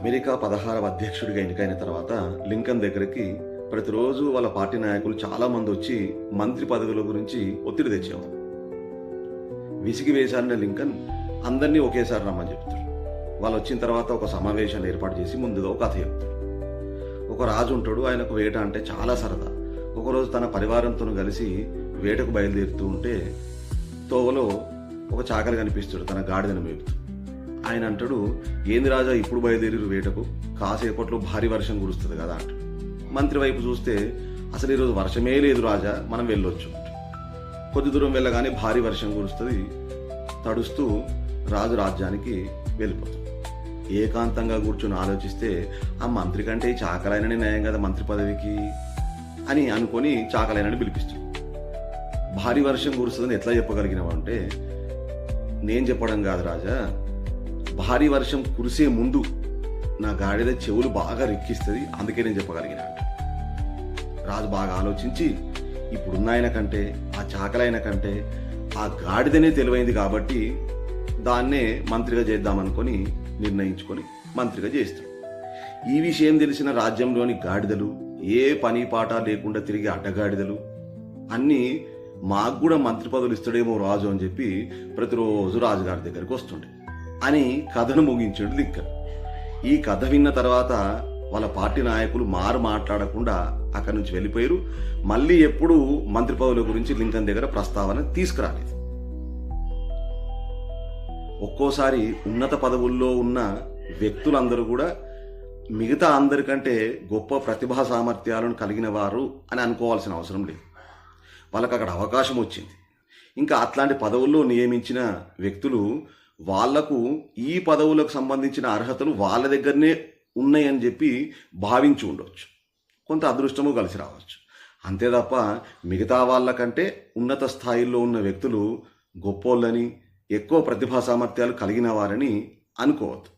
America పదహారవ అధ్యక్షుడిగా ఎన్నికైన తర్వాత లింకన్ దగ్గరికి ప్రతిరోజు వాళ్ళ పార్టీ నాయకులు చాలా మంది వచ్చి మంత్రి పదవుల గురించి ఒత్తిడి తెచ్చేవారు. విసిగి వేశారన్న లింకన్ అందరినీ ఒకేసారి రమ్మని చెప్తారు వాళ్ళు వచ్చిన తర్వాత ఒక సమావేశాన్ని ఏర్పాటు చేసి ముందుగా ఒక కథ చెప్తారు ఒక రాజు ఉంటాడు ఆయనకు వేట అంటే చాలా సరదా. ఒకరోజు తన పరివారంతో కలిసి వేటకు బయలుదేరుతూ ఉంటే తోవలో ఒక చాకలి కనిపిస్తాడు తన గాడిదను మేపుతూ. ఆయన అంటాడు ఏంది రాజా ఇప్పుడు బయలుదేరి వేటకు? కాసేపట్లో భారీ వర్షం కురుస్తుంది కదా అంటాడు. మంత్రి వైపు చూస్తే అసలు ఈరోజు వర్షమే లేదు రాజా మనం వెళ్ళొచ్చు కొద్ది దూరం వెళ్ళగానే భారీ వర్షం కురుస్తుంది తడుస్తూ రాజు రాజ్యానికి వెళ్ళిపోతాడు. ఏకాంతంగా కూర్చొని ఆలోచిస్తే ఆ మంత్రి కంటే ఈ చాకలైననే న్యాయం కదా మంత్రి పదవికి అని అనుకొని చాకలైనని పిలిపిస్తాడు. భారీ వర్షం కురుస్తుందని ఎట్లా చెప్పగలిగినావు అంటే నేను చెప్పడం కాదు రాజా భారీ వర్షం కురిసే ముందు నా గాడిద చెవులు బాగా రెక్కిస్తుంది అందుకే నేను చెప్పగలిగిన. రాజు బాగా ఆలోచించి ఇప్పుడున్నాయన కంటే ఆ చాకలైన కంటే ఆ గాడిదనే తెలివైంది కాబట్టి దాన్నే మంత్రిగా చేద్దామనుకొని నిర్ణయించుకొని మంత్రిగా చేస్తాడు ఈ విషయం తెలిసిన రాజ్యంలోని గాడిదలు ఏ పని పాట లేకుండా తిరిగి అడ్డగాడిదలు అన్నీ మాకు కూడా మంత్రి పదవులు ఇస్తాడేమో రాజు అని చెప్పి ప్రతిరోజు రాజుగారి దగ్గరికి వస్తుండే. అని కథను ముగించాడు లింకన్ ఈ కథ విన్న తర్వాత వాళ్ళ పార్టీ నాయకులు మారు మాట్లాడకుండా అక్కడి నుంచి వెళ్ళిపోయారు. మళ్ళీ ఎప్పుడు మంత్రి పదవుల గురించి లింకన్ దగ్గర ప్రస్తావన తీసుకురాలేదు. ఒక్కోసారి ఉన్నత పదవుల్లో ఉన్న వ్యక్తులందరూ కూడా మిగతా అందరికంటే గొప్ప ప్రతిభా సామర్థ్యాలను కలిగిన వారు అని అనుకోవాల్సిన అవసరం లేదు. వాళ్ళకి అక్కడ అవకాశం వచ్చింది. ఇంకా అట్లాంటి పదవుల్లో నియమించిన వ్యక్తులు వాళ్ళకు ఈ పదవులకు సంబంధించిన అర్హతలు వాళ్ళ దగ్గరనే ఉన్నాయని చెప్పి భావించి ఉండవచ్చు కొంత అదృష్టము కలిసి రావచ్చు. అంతే తప్ప మిగతా వాళ్ళకంటే ఉన్నత స్థాయిల్లో ఉన్న వ్యక్తులు గొప్పోళ్ళని ఎక్కువ ప్రతిభా సామర్థ్యాలు కలిగిన వారని అనుకోవద్దు.